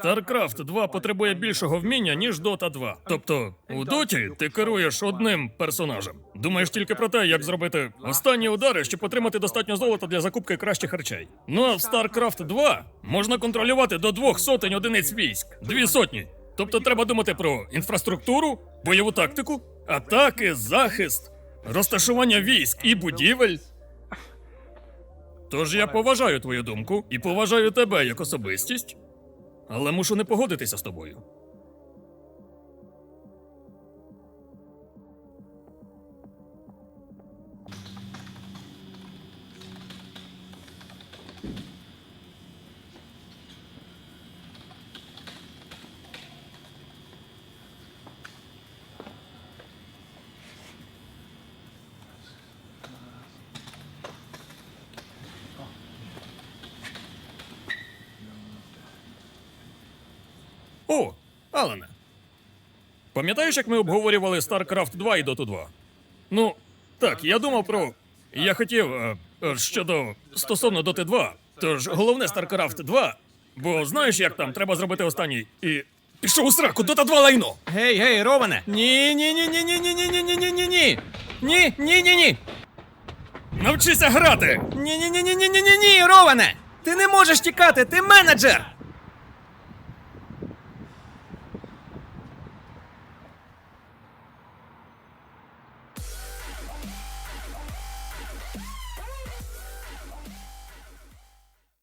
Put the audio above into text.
StarCraft 2 потребує більшого вміння, ніж Dota 2. Тобто, у Доті ти керуєш одним персонажем. Думаєш тільки про те, як зробити останні удари, щоб отримати достатньо золота для закупки кращих речей. Ну а в StarCraft 2 можна контролювати до двох сотень одиниць військ. Дві сотні. Тобто треба думати про інфраструктуру, бойову тактику, атаки, захист, розташування військ і будівель. Тож я поважаю твою думку і поважаю тебе як особистість, але мушу не погодитися з тобою. О, Алене. Пам'ятаєш, як ми обговорювали StarCraft 2 і Dota 2? Ну, так, я думав про. Я хотів е, е, щодо стосовно Dota 2. Тож головне StarCraft 2, бо знаєш, як там треба зробити останній і. Пішов у сраку, Dota 2 лайно! Гей, гей, Романе! Ні, ні, ні, ні, ні, ні, ні, ні, ні, ні, ні, ні. Ні, ні, ні, ні. Навчися грати! Ні, ні, ні, ні, ні, ні, ні, ні, Роване! Ти не можеш тікати, ти менеджер!